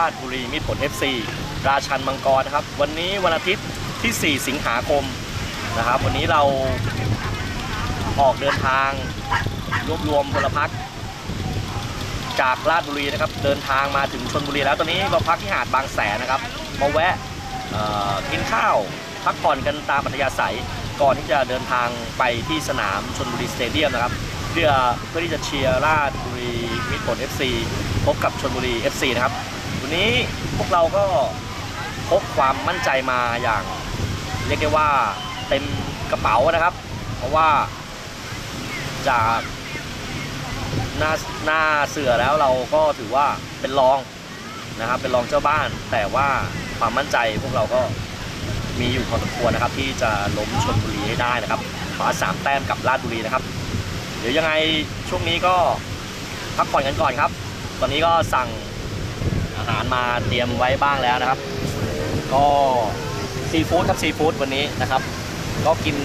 ราชบุรีมิตรผล FC ราชันมังกรนะครับ วันนี้วันอาทิตย์ที่ 4 สิงหาคมนะครับ วันนี้เราออกเดินทางรวบรวมพลพรรคจากราชบุรีนะครับ เดินทางมาถึงชนบุรีแล้วตอนนี้เราพักที่หาดบางแสนนะครับมาแวะกินข้าวพักผ่อนกันตามปัธยาศัยก่อนที่จะเดินทางไปที่สนามชนบุรีสเตเดียมนะครับ เพื่อเพื่อที่จะเชียร์ราชบุรีมิตรผล FC พบกับชนบุรี FC นะครับ นนี้พวกเราก็พกความมั่นใจมาอย่างเรียกได้ว่าเต็มกระเป๋านะครับ เพราะว่าจากหน้าหน้าเสือแล้วเราก็ถือว่าเป็นรองนะครับ เป็นรองเจ้าบ้าน แต่ว่าความมั่นใจพวกเราก็มีอยู่พอสมควรนะครับ ที่จะล้มชนบุรีให้ได้นะครับขอสามแต้มกับราชบุรีนะครับ เดี๋ยวยังไงช่วงนี้ก็พักผ่อนกันก่อนครับ ตอนนี้ก็สั่ง อาหารมาเตรียมไว้บ้างแล้วนะครับ ก็ซีฟู้ดครับซีฟู้ดวันนี้นะครับ ก็กิน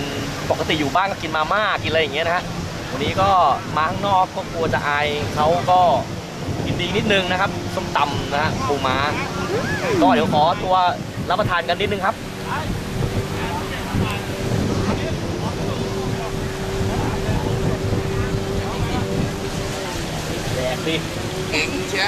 ปกติอยู่บ้านก็กินมาม่ากินอะไรอย่างเงี้ยนะฮะวันนี้ก็มาข้างนอกก็กลัวจะอายเขาก็กินดีนิดนึงนะครับส้มตำนะฮะปูม้าก็เดี๋ยวขอตัวรับประทานกันนิดนึงครับแดกดิ เก่งเชีย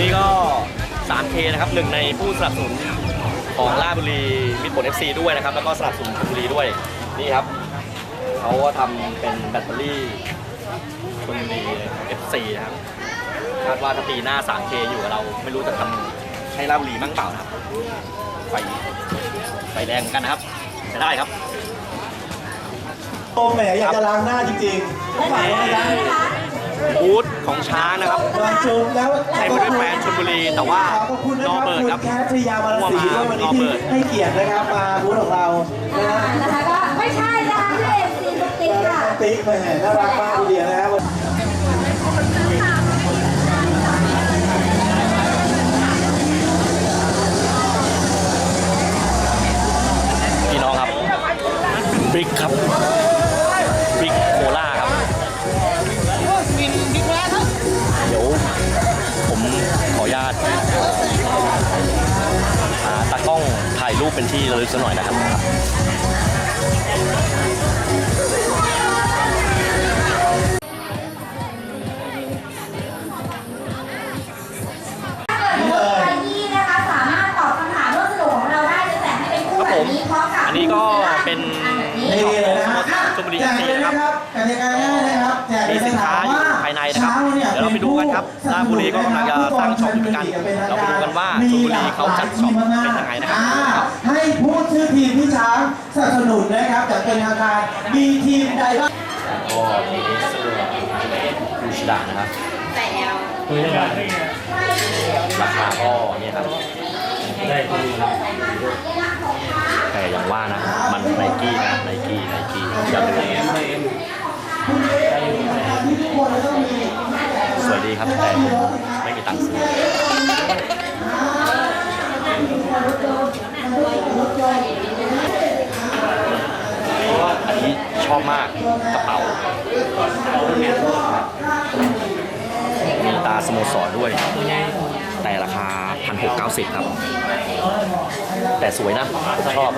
นี่ก็ 3K นะครับหนึ่งในผู้สนับสนุนของราชบุรีมิตรผล FC ด้วยนะครับ แล้วก็สนับสนุนชลบุรีด้วยนี่ครับเขาก็ทำเป็นแบตเตอรี่ชลบุรี FC นะครับคาดว่าถ้าปีหน้า 3K อยู่กับเราไม่รู้จะทำให้ราชบุรีมั่งเปล่านะครับไฟไฟแดงเหมือนกันนะครับจะได้ครับ โอ้แหมอยากจะล้างหน้าจริงๆ ไม่ไหวนะ บูธของช้างนะครับวางจุ๊บแล้วใช้มาด้วยแฟนชลบุรี แต่ว่าขอบคุณนะโรครับเบิร์ตคุณครับแคทริยามาลศรีด้วยวันนี้ที่ให้เกียรตินะครับมาบูธของเรานะฮะนะคะก็ไม่ใช่นะคะพี่เอฟซีสติ๊กค่ะติ๊กแหมน่ารักมากทีเดียวนะครับ เป็นที่ระลึกสักหน่อยนะครับถ้าเกิดใครที่นะคะสามารถตอบคำถามร่วมสนุกของเราได้จะแจกให้เป็นคู่แบบนี้พร้อมกับอันนี้ก็เป็นชลบุรีแจกเลยนะครับกติกาง่ายนะครับแจกมีสินค้าอยู่ภายในนะครับ เดี๋ยวเราไปดูกันครับราชบุรีก็กำลังจะตั้งช็อปอยู่เหมือนกัน เราไปดูกันว่าชลบุรีเขาจัดช็อปเป็นยังไงนะครับอ่าให้พูดชื่อทีมที่ช้างสนับสนุนนะครับจากเป็นทางการมีทีมใดบ้างก็มีเสื้อยูชิดะนะครับราคาก็เนี่ยครับแต่อย่างว่านะ มันไนกี้นะไนกี้ไนกี้อย่าลืมส วยดีครับ แต่ผมไม่มีตังค์ซื้ออันนี้ชอบมากกระเป๋ามีตาสโมสรด้วย แต่ราคา 1,690 ครับ แต่สวยนะ ผมชอบ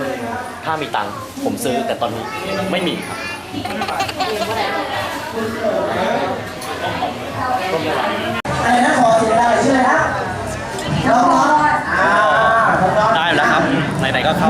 ถ้ามีตังค์ผมซื้อแต่ตอนนี้ไม่มีครับ อะไรนะขอเสียงดังหน่อยชื่ออะไรครับน้องน็อตอ่าน้องน็อตได้แล้วครับไหนๆก็เข้า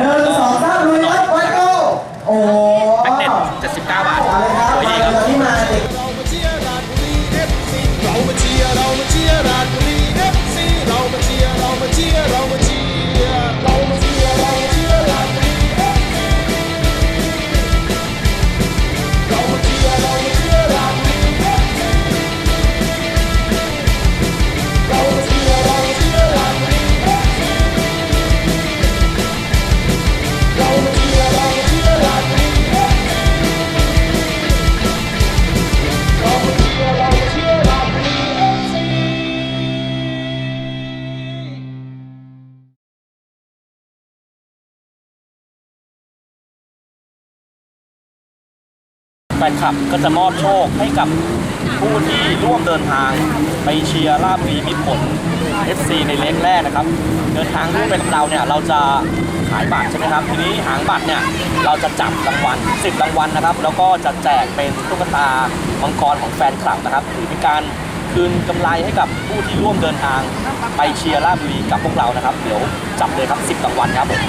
ฟนคลับก็จะมอบโชคให้กับผู้ที่ร่วมเดินทางไปเชียร์ราบรีมิตรผล FC ในเล็กแรกนะครับ เดินทางร่วมไปกับเราเนี่ยเราจะขายบัตรใช่ไหมครับทีนี้หางบัตรเนี่ยเราจะจับรางวัล10รางวัลนะครับ แล้วก็จะแจกเป็นตุ๊กตามังกรของแฟนคลับนะครับถือเป็นการคืนกำไรให้กับผู้ที่ร่วมเดินทางไปเชียร์ราชบุรีกับพวกเรานะครับ เดี๋ยวจับเลยครับ 10รางวัลครับผม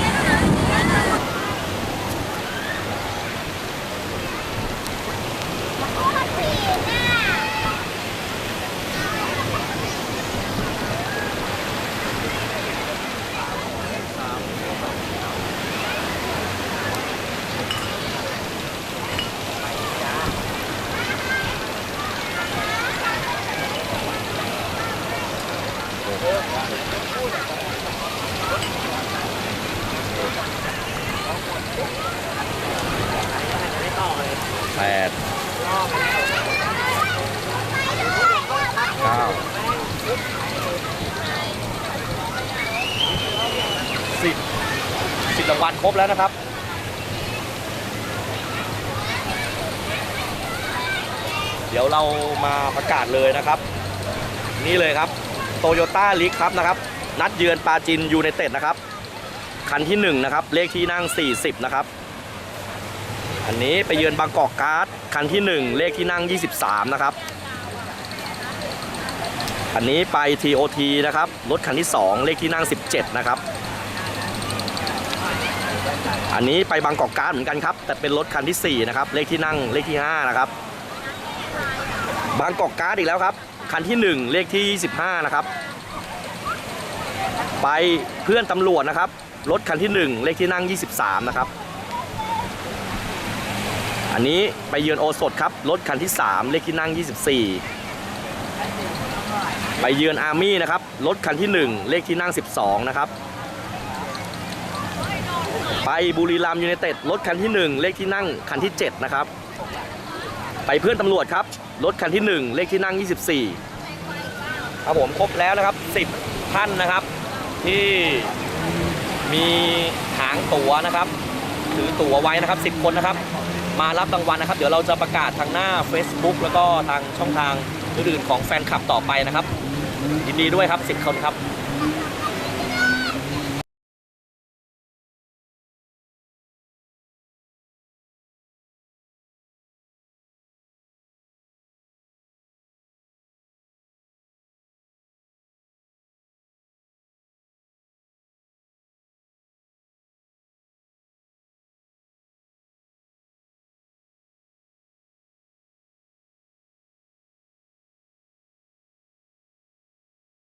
สิบรางวัลครบแล้วนะครับ เดี๋ยวเรามาประกาศเลยนะครับ นี่เลยครับโตโยต้าลิกครับนะครับ นัดเยือนปาจินยูไนเต็ดนะครับ คันที่1นะครับ เลขที่นั่ง 40 นะครับ อันนี้ไปเยือนบางกอกการ์ด คันที่ 1 เลขที่นั่ง 23 นะครับ อันนี้ไป TOT นะครับ รถคันที่ 2 เลขที่นั่ง 17 นะครับ อันนี้ไปบางกอกการ์ดเหมือนกันครับ แต่เป็นรถคันที่ 4 นะครับ เลขที่นั่งเลขที่ 5 นะครับ บางกอกการ์ดอีกแล้วครับ คันที่ 1 เลขที่ 25 นะครับ ไปเพื่อนตำรวจนะครับ รถคันที่ 1 เลขที่นั่ง 23 นะครับ อันนี้ไปเยือนโอสถครับ รถคันที่ 3 เลขที่นั่ง 24 ไปเยือนอาร์มี่นะครับ รถคันที่ 1 เลขที่นั่ง 12 นะครับ ไปบุรีรัมยูไนเต็ดรถคันที่ 1 เลขที่นั่งคันที่ 7 นะครับ ไปเพื่อนตำรวจครับ รถคันที่ 1 เลขที่นั่ง 24 ครับผมครบแล้วนะครับ 10 ท่านนะครับ ที่มีหางตั๋วนะครับ ถือตั๋วไว้นะครับ 10 คนนะครับ มารับรางวัลนะครับ เดี๋ยวเราจะประกาศทางหน้า Facebook แล้วก็ทางช่องทางอื่นๆของแฟนคลับต่อไปนะครับยินดีด้วยครับ 10 คนครับ